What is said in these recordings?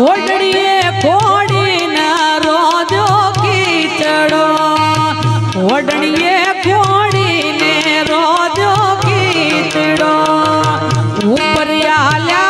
ઓડડીએ ખોડીના રોજો કીચડો. ઓડડીએ ખોડીને રોજો કીચડો. ઉપર આલ્યા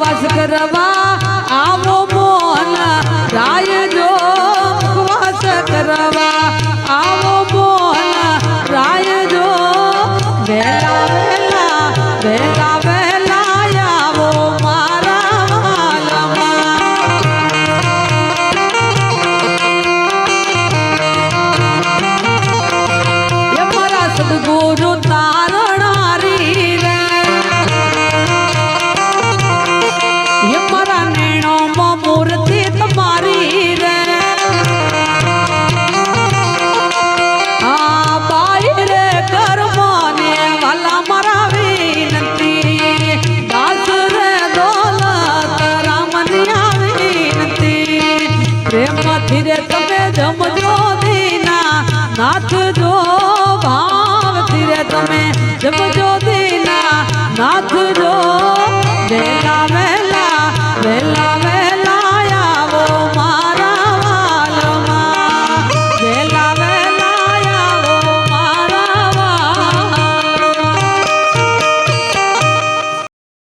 વાસ કરવા આવો મોના રાય જો વાસ કરવા. નાથ રે તમે જમજો દીના. નાથ